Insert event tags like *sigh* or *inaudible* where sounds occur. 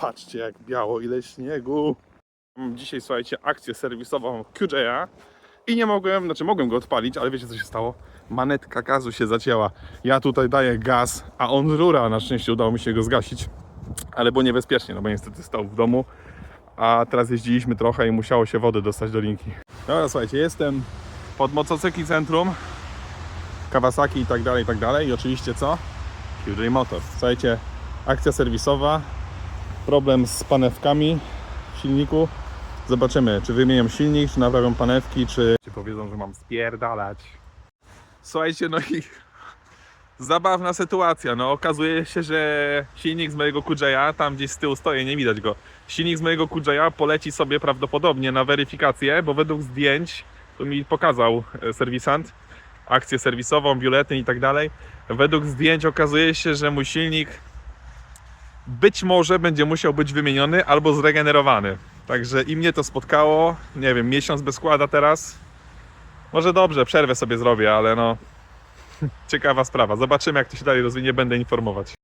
Patrzcie jak biało, ile śniegu. Mam dzisiaj, słuchajcie, akcję serwisową QJ'a i nie mogłem, znaczy mogłem go odpalić, ale wiecie co się stało? Manetka gazu się zacięła. Ja tutaj daję gaz, a on rura. Na szczęście udało mi się go zgasić, ale było niebezpiecznie, no bo niestety stał w domu. A teraz jeździliśmy trochę i musiało się wody dostać do linki. Dobra, słuchajcie, jestem pod motocykli centrum, Kawasaki i tak dalej, i tak dalej. I oczywiście co? QJ Motor. Słuchajcie, akcja serwisowa, problem z panewkami w silniku. Zobaczymy, czy wymienią silnik, czy naprawią panewki, czy, czy powiedzą, że mam spierdalać. Słuchajcie, no i *laughs* zabawna sytuacja. No okazuje się, że silnik z mojego Kudzea, tam gdzieś z tyłu stoję, nie widać go. Silnik z mojego Kudzea poleci sobie prawdopodobnie na weryfikację, bo według zdjęć, tu mi pokazał e, serwisant, akcję serwisową, biuletyn i tak dalej. Według zdjęć okazuje się, że mój silnik być może będzie musiał być wymieniony albo zregenerowany. Także i mnie to spotkało. Nie wiem, miesiąc bez składa teraz. Może dobrze, przerwę sobie zrobię, ale no. *laughs* Ciekawa sprawa. Zobaczymy, jak to się dalej rozwinie, będę informować.